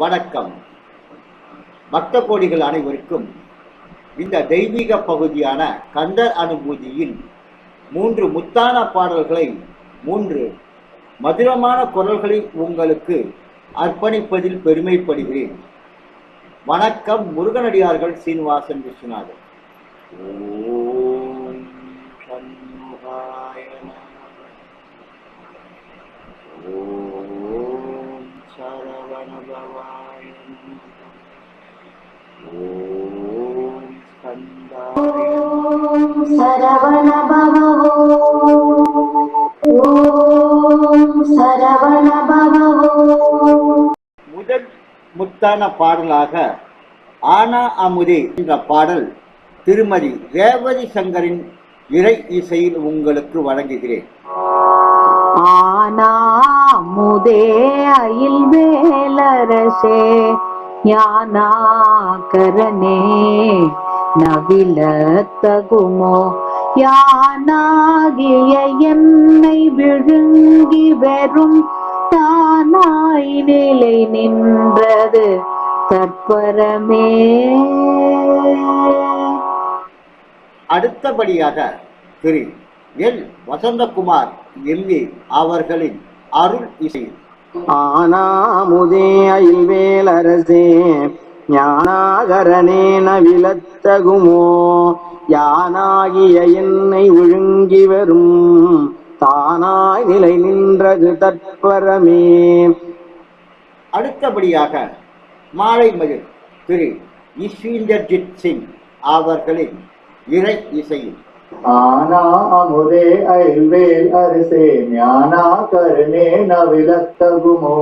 வணக்கம். பக்த கோடிகள் அனைவருக்கும் இந்த தெய்வீக பகுதியான கந்தர் அனுபூதியில் மூன்று முத்தான பாடல்களை மூன்று மதுரமான குரல்களை உங்களுக்கு அர்ப்பணிப்பதில் பெருமைப்படுகிறேன். வணக்கம் முருகனடியார்கள் சீனிவாசன் விஸ்வநாதன். ஓ சரவண சரவண முதல் முத்தான பாடலாக ஆனா அமுதே என்ற பாடல் திருமதி ரேவதி சங்கரின் இறை இசையில் உங்களுக்கு வழங்குகிறேன். ஆனாமுதே அயில் வேலரசே ஞானாகரனே நவிலத்தகுமோ யானாகிய என்னை விழுங்கி வெறும் தானாய் நிலை நின்றது தற்பரமே அடுத்தபடியாக திரு எல். வசந்தகுமார் எம்ஏ அவர்களின் அருள் இசை. ஆனாமுதே அயில்வேலரசே ஞானாகரனே நவிலத்தகுமோ? யானாகிய என்னை ஒழுங்கி வரும் தானாய் நிலை நின்றது தற்பரமே. அடுத்தபடியாக மாலை மகிழ் திரு இஸ்வீந்தர்ஜித் சிங் அவர்களின் இறை இசையில். ஆனா அமுதே அயல்வேல் அரிசே ஞானா கருணே நவிலத்தகுமோ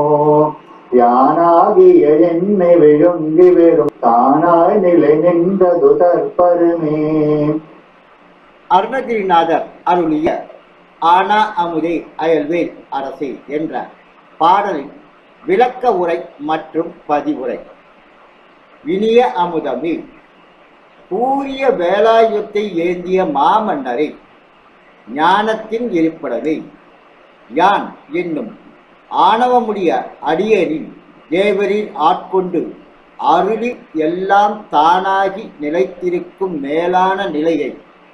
யானாகிய என்னை விழுங்கி வெறும் தானாய் நிலை நின்றது தற்பருமே அருணகிரிநாதர் அருளிய ஆனா அமுதே அயல்வேல் அரசே என்ற பாடலின் விளக்க உரை மற்றும் பதிவுரை இனிய அமுதமே கூறிய வேலாயுத்தை ஏந்திய மாமன்னரை ஞானத்தின் இருப்படவே யான் என்னும் ஆணவமுடைய அடியேனின் தேவரில் ஆட்கொண்டு அருளி எல்லாம் தானாகி நிலைத்திருக்கும் மேலான நிலையை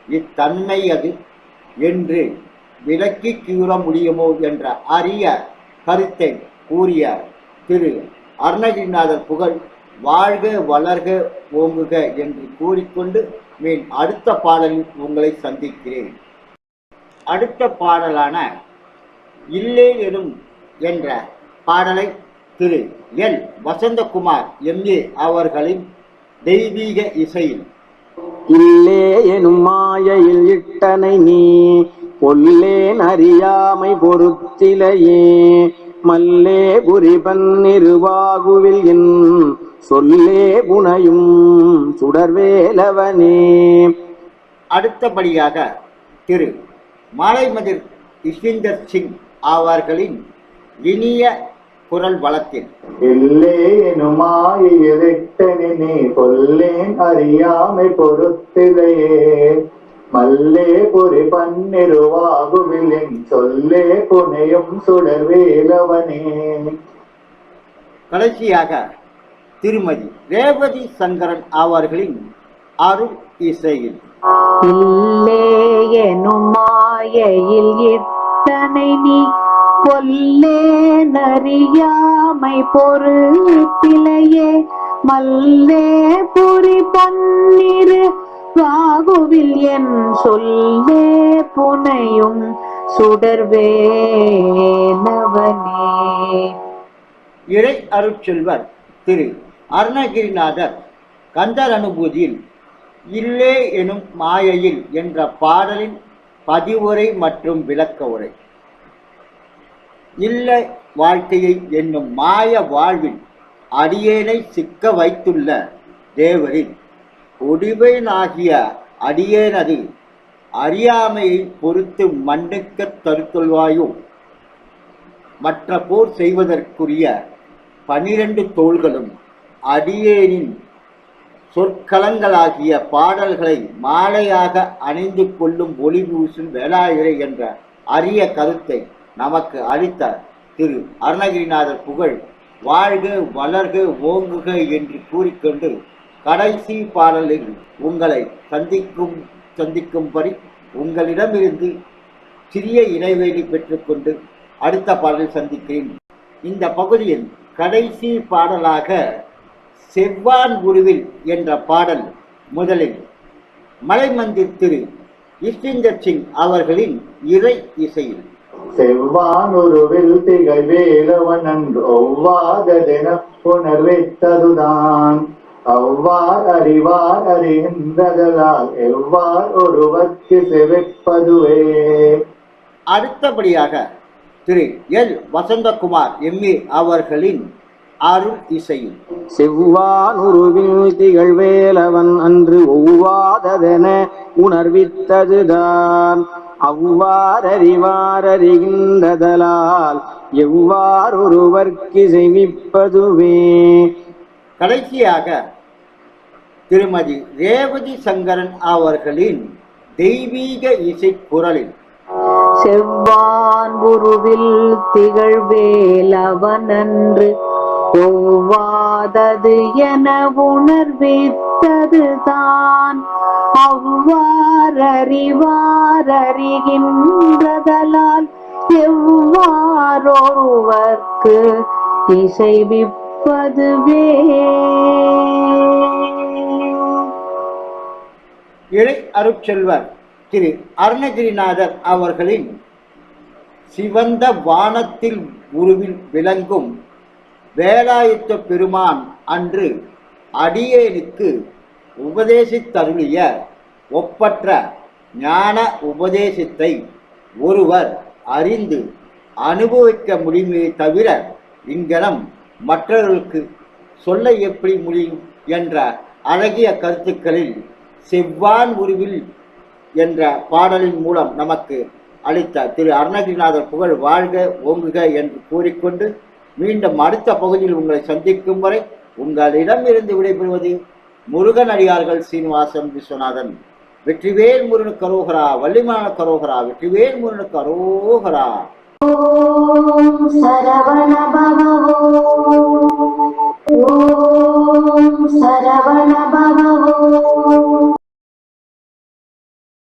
இத்தன்மை அது என்று விளக்கி கூற முடியுமோ என்ற அரிய கருத்தை கூறிய திரு அருணகிரிநாதர் புகழ் வாழ்க வளர்க ஓங்குக என்று கூறிக்கொண்டு மீன் அடுத்த பாடலில் உங்களை சந்திக்கிறேன். அடுத்த பாடலான இல்லே எனும் என்ற பாடலை திரு. எல். வசந்தகுமார் எம்ஏ அவர்களின் தெய்வீக இசையில். இல்லே எனும் மாயையில் இட்டனை நீ பொல்லேன் அறியாமை பொறுத்திலையே மல்லே புரிபன் நிருவாகுவில் என் சொல்லே புனையும் சுடர்வேலவனே. அடுத்தபடியாக திரு மாலைமதிர் இஸ்விந்தர் சிங் அவர்களின் இனிய குரல் வளத்தில். நீ கொல்லேன் அறியாமை பொறுத்திலையே மல்லே பொறி பன்னிருவாகுவிலின் சொல்லே புனையும் சுடர்வேலவனே. கடைசியாக திருமதி ரேவதி சங்கரன் அவர்களின் அருள் இசையில். இல்லே எனும் மாயையில் இத்தனை நீ கொல்லே நறியாமை பொறுத்திலையே மல்லே புரி பன்னிரு வாகுவில் என் சொல்லே புனையும் சுடர்வேனவனே இறை அருட்செல்வர் திரு அருணகிரிநாதர் கந்தர் அனுபூதியில் இல்லே எனும் மாயையில் என்ற பாடலின் பதிவுரை மற்றும் விளக்க உரை. இல்லை வாழ்க்கையை என்னும் மாய வாழ்வில் அடியேனை சிக்க வைத்துள்ள தேவரின் ஒடிவேனாகிய அடியேனது அறியாமையை பொறுத்து மன்னிக்க தருத்தொள்வாயோ மற்ற போர் செய்வதற்குரிய பனிரெண்டு தோள்களும் அடியேனின் சொற்களங்களாகிய பாடல்களை மாலையாக அணிந்து கொள்ளும் ஒளி பூசும் வேளாயிரை என்ற அரிய கருத்தை நமக்கு அளித்த திரு அருணகிரிநாதர் புகழ் வாழ்க வளர்க ஓங்குக என்று கூறிக்கொண்டு கடைசி பாடலில் உங்களை சந்திக்கும் சந்திக்கும்படி உங்களிடமிருந்து சிறிய இடைவெளி பெற்றுக்கொண்டு அடுத்த பாடலில் சந்திக்கிறேன். இந்த பகுதியில் கடைசி பாடலாக செவ்வான் குருவில் என்ற பாடல் முதலில் மலைமந்திர் திரு இஷ்டிந்தர் சிங் அவர்களின் இறை இசையில். செவ்வானுருவில் திகழ் வேலவன் அன்று ஒவ்வாததென அவ்வார் அறிவார் அறிகின்றதலால் எவ்வார் ஒருவர்க்கு செவிப்பதுவே. அடுத்தபடியாக திரு எல். வசந்தகுமார் எம்ஏ அவர்களின் அருள் இசையில் செவ்வானுருவில் திகழ்வேலவன் அன்று ஒவ்வாததென உணர்வித்ததுதான். அவ்வாறறிவாரறிகின்றதலால் எவ்வாறொருவர்க்கு செய்விப்பதுவே கடைசியாக திருமதி ரேவதி சங்கரன் அவர்களின் தெய்வீக இசை குரலில். செவ்வான் குருவில் திகழ்வேலவனன்று ஒவ்வாதது என உணர்வித்ததுதான் அவ்வாறறிவாரறிகின்றதலால் எவ்வாறொருவர்க்கு இசைவிப்பதுவே? இறை அருட்செல்வர் திரு அருணகிரிநாதர் அவர்களின் சிவந்த வானத்தில் உருவில் விளங்கும் வேலாயுத்த பெருமான் அன்று அடியேனுக்கு உபதேசித்தருளிய ஒப்பற்ற ஞான உபதேசத்தை ஒருவர் அறிந்து அனுபவிக்க முடியுமே தவிர இங்கனம் மற்றவர்களுக்கு சொல்ல எப்படி முடியும் என்ற அழகிய கருத்துக்களில் செவ்வான் உருவில் என்ற பாடலின் மூலம் நமக்கு அளித்த திரு அருணகிரிநாதர் புகழ் வாழ்க ஓங்குக என்று கூறிக்கொண்டு மீண்டும் அடுத்த பகுதியில் உங்களை சந்திக்கும் வரை உங்களிடமிருந்து விடைபெறுவது முருகன் அடியார்கள் சீனிவாசன் விஸ்வநாதன். வெற்றிவேல் முருகன் கரோகரா வள்ளிமான கரோகரா வெற்றிவேல் முருகன் கரோகரா சரவண பவோ சரவண பவோ